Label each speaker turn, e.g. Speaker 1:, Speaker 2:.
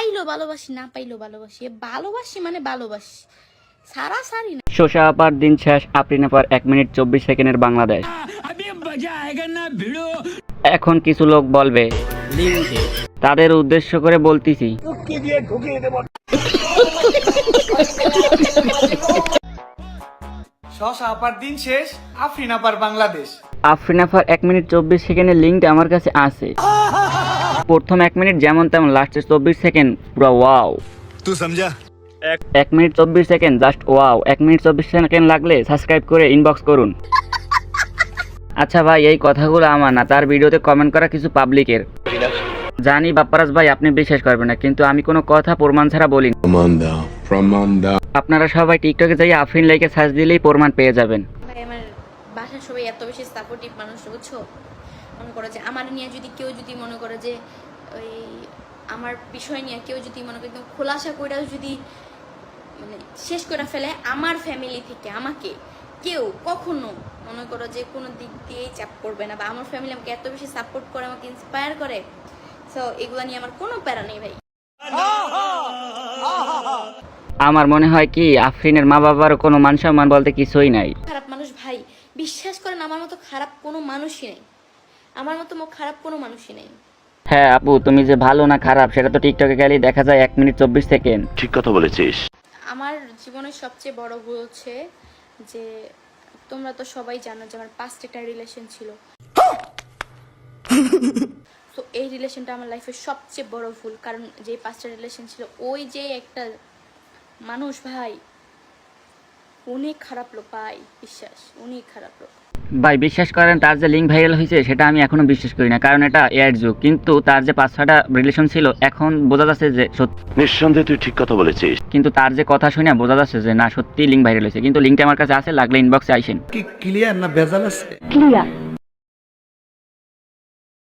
Speaker 1: পাইলো ভালোবাসি না পাইলো ভালোবাসি। ভালোবাসি মানে ভালোবাসি। সারা সারি না।
Speaker 2: শোষা আপার দিন শেষ আফরিন আপার এক মিনিট চব্বিশ সেকেন্ডের বাংলাদেশ। এখন কিছু লোক বলবে তাদের উদ্দেশ্য করে বলতেছি।
Speaker 3: শশা আপার দিন শেষ আফরিন আপার বাংলাদেশ।
Speaker 2: আফরিন আফার এক মিনিট চব্বিশ সেকেন্ডের লিঙ্কটা আমার কাছে আছে। প্রথম এক মিনিট যেমন তেমন লাস্ট চব্বিশ সেকেন্ড পুরো ওয়াও
Speaker 4: তুই সমঝা
Speaker 2: এক মিনিট চব্বিশ সেকেন্ড জাস্ট ওয়াও এক মিনিট চব্বিশ সেকেন্ড লাগলে সাবস্ক্রাইব করে ইনবক্স করুন। আচ্ছা ভাই এই কথাগুলো আমার না তার ভিডিওতে কমেন্ট করা কিছু পাবলিকের জানি বাপ্পারাজ ভাই আপনি বিশ্বাস করবেন না কিন্তু আমি কোনো কথা প্রমাণ ছাড়া বলি আপনারা সবাই টিকটকে যাই আফরিন লাইকে সার্চ দিলেই প্রমাণ পেয়ে যাবেন।
Speaker 1: বাসার সবাই এত বেশি সাপোর্টিভ মানুষ বুঝছ? মনে করো যে আমার নিয়ে যদি কেউ যদি মনে করে যে ওই আমার বিষয় নিয়ে কেউ যদি মনে করে একদম খোলাসা করে যদি মানে শেষ করে ফেলে আমার ফ্যামিলি থেকে আমাকে কেউ কখনো মনে করো যে কোনো দিক দিয়েই চাপ করবে না বা আমার ফ্যামিলি আমাকে এত বেশি সাপোর্ট করে আমাকে ইন্সপায়ার করে সো এগুলো নিয়ে আমার কোনো প্যারা নেই ভাই।
Speaker 2: আমার মনে হয় কি আফরিনের মা বাবার কোনো মান সম্মান বলতে কিছুই নাই।
Speaker 1: খারাপ মানুষ ভাই বিশ্বাস করেন আমার মতো খারাপ কোনো মানুষই নেই। আমার মতো মো- খারাপ কোনো মানুষই নেই।
Speaker 2: হ্যাঁ আপু তুমি যে ভালো না খারাপ সেটা তো টিকটকে গেলেই দেখা যায় এক মিনিট চব্বিশ সেকেন্ড।
Speaker 5: ঠিক কথা বলেছিস।
Speaker 1: আমার জীবনের সবচেয়ে বড় ভুল হচ্ছে যে তোমরা তো সবাই জানো যে আমার পাস্ট একটা রিলেশন ছিল। তো এই রিলেশনটা আমার লাইফের সবচেয়ে বড় ভুল কারণ যে পাঁচটা রিলেশন ছিল ওই যে একটা মানুষ ভাই অনেক খারাপ লোক ভাই বিশ্বাস অনেক খারাপ লোক।
Speaker 2: ভাই বিশ্বাস করেন তার যে লিঙ্ক ভাইরাল হয়েছে সেটা আমি এখনও বিশ্বাস করি না কারণ এটা এয়ার যুগ। কিন্তু তার যে পাঁচ ছটা রিলেশন ছিল এখন বোঝা যাচ্ছে যে সত্যি
Speaker 5: নিঃসন্দেহে তুই ঠিক কথা বলেছিস।
Speaker 2: কিন্তু তার যে কথা শুনে বোঝা যাচ্ছে যে না সত্যি লিঙ্ক ভাইরাল হয়েছে। কিন্তু লিঙ্কটা আমার কাছে আছে লাগলে ইনবক্সে আইসেন।
Speaker 3: কি ক্লিয়ার না ভেজাল আছে?
Speaker 6: ক্লিয়ার